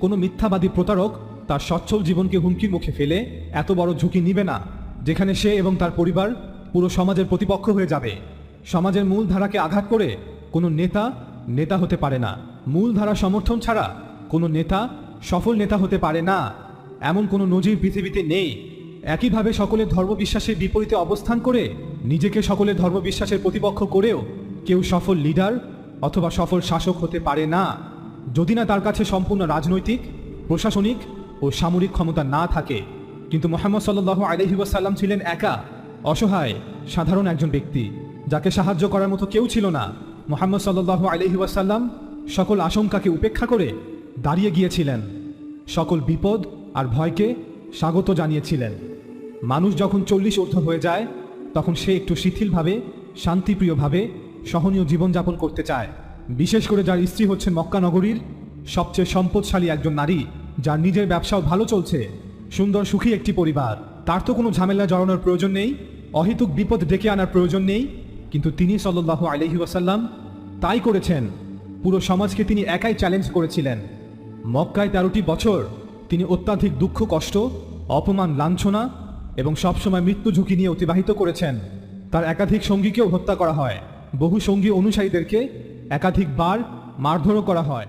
কোনো মিথ্যাবাদী প্রতারক তার সচ্ছল জীবনকে হুমকির মুখে ফেলে এত বড় ঝুঁকি নিবে না, যেখানে সে এবং তার পরিবার পুরো সমাজের প্রতিপক্ষ হয়ে যাবে। সমাজের মূল ধারাকে আঘাত করে কোনো নেতা নেতা হতে পারে না। মূল ধারা সমর্থন ছাড়া কোনো নেতা সফল নেতা হতে পারে না। এমন কোনো নজির পৃথিবীতে নেই। একইভাবে সকলের ধর্মবিশ্বাসের বিপরীতে অবস্থান করে নিজেকে সকলের ধর্মবিশ্বাসের প্রতিপক্ষ করেও কেউ সফল লিডার অথবা সফল শাসক হতে পারে না। যদি না তার কাছে সম্পূর্ণ রাজনৈতিক, প্রশাসনিক ও সামরিক ক্ষমতা না থাকে, কিন্তু মোহাম্মদ সাল্লাহ আলহি ওয়াসাল্লাম ছিলেন একা, অসহায়, সাধারণ একজন ব্যক্তি, যাকে সাহায্য করার মতো কেউ ছিল না, মোহাম্মদ সাল্লাহ আলহি ওয়াসাল্লাম সকল আশঙ্কাকে উপেক্ষা করে দাঁড়িয়ে গিয়েছিলেন, সকল বিপদ আর ভয়কে স্বাগত জানিয়েছিলেন। মানুষ যখন চল্লিশ ঊর্ধ্ব হয়ে যায়, তখন সে একটু শিথিলভাবে, শান্তিপ্রিয়ভাবে সহনীয় জীবনযাপন করতে চায়। বিশেষ করে যার স্ত্রী হচ্ছেন মক্কা নগরীর সবচেয়ে সম্পদশালী একজন নারী, যার নিজের ব্যবসাও ভালো চলছে, সুন্দর সুখী একটি পরিবার। তার তো কোনো ঝামেলা জড়ানোর প্রয়োজন নেই, অহেতুক বিপদ ডেকে আনার প্রয়োজন নেই, কিন্তু তিনি সাল্লাহ আলহি ওয়াসাল্লাম তাই করেছেন। পুরো সমাজকে তিনি একাই চ্যালেঞ্জ করেছিলেন। মক্কায় তেরোটি বছর তিনি অত্যাধিক দুঃখ, কষ্ট, অপমান, লাঞ্ছনা এবং সবসময় মৃত্যু ঝুঁকি নিয়ে অতিবাহিত করেছেন। তার একাধিক সঙ্গীকেও হত্যা করা হয়। বহু সঙ্গী অনুসারীদেরকে একাধিকবার মারধরও করা হয়।